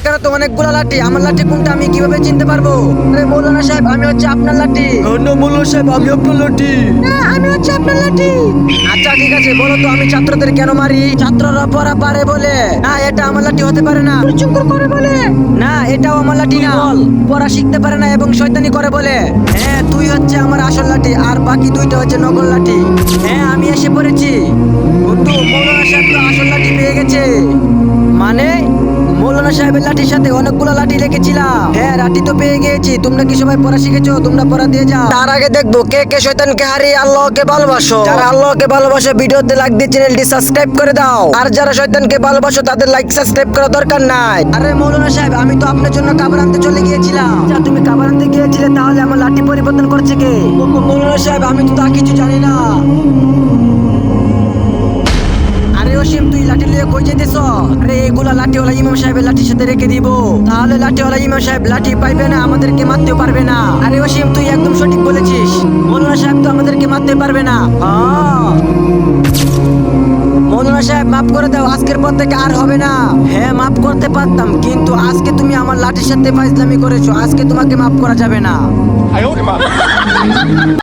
এখানে তো অনেকগুলো লাঠি। আমার লাঠি কোনটা আমি কীভাবে চিনতে পারব? আরে মৌলানা সাহেব আমি হচ্ছে আপনার লাঠি। না মোল্লা সাহেব আমি আপনার লাঠি। আমি হচ্ছে আপনার লাঠি। আচ্ছা ঠিক আছে বলো তো আমি ছাত্রদের কেন মারি? ছাত্ররা পড়া পারে বলে। না এটা আমার লাঠি হতে পারে না। চুঙ্কুর করে বলে। না এটাও আমার লাঠি না। পড়া শিখতে পারে না এবং শয়তানি করে বলে। হ্যাঁ তুই হচ্ছে আমার আসল লাঠি আর বাকি দুইটা হচ্ছে নকল লাঠি। হ্যাঁ আমি এসে পড়েছি। মৌলানা সাহেবের লাঠির সাথে অনেকগুলো লাঠি রেখেছিলাম। হ্যাঁ লাঠি তো পেয়ে গিয়েছি। তোমরা কি সবাই পড়া শিখেছো? তোমরা পড়া দিয়ে যাও। তার আগে দেখব কে কে শয়তানকে হারিয়ে আল্লাহকে ভালোবাসো। যারা আল্লাহকে ভালোবাসো ভিডিওতে লাইক দিয়ে চ্যানেলটি সাবস্ক্রাইব করে দাও। আর যারা শয়তানকে ভালোবাসো তাদের লাইক সাবস্ক্রাইব করা দরকার নাই। আরে মৌলানা সাহেব আমি তো আপনার জন্য কাবার আনতে চলে গিয়েছিলাম। যা তুমি কাবার আনতে গিয়েছিলে তাহলে আমার লাঠি পরিবর্তন করছে কে? মৌলানা সাহেব আমি তো তা কিছু জানি না। আরে অসীম তুই লাঠি লিয়ে কই যেতেছ আরে এগুলা লাঠিওয়ালা ইমাম সাহেবের লাঠির সাথে রেখে দিব। তাহলে লাঠিওয়ালা ইমাম সাহেব লাঠি পাইবে না, আমাদেরকে মারতেও পারবে না। আরে অসীম তুই একদম সঠিক বলেছিস। মৌলানা সাহেব তো আমাদেরকে মারতে পারবে না। হ্যাঁ। মৌলানা সাহেব, মাফ করে দাও, আজকের পর থেকে আর হবে না। হ্যাঁ মাফ করতে পারতাম, কিন্তু আজকে তুমি আমার লাঠির সাথে ফাইজলামি করেছ। আজকে তোমাকে মাফ করা যাবে না।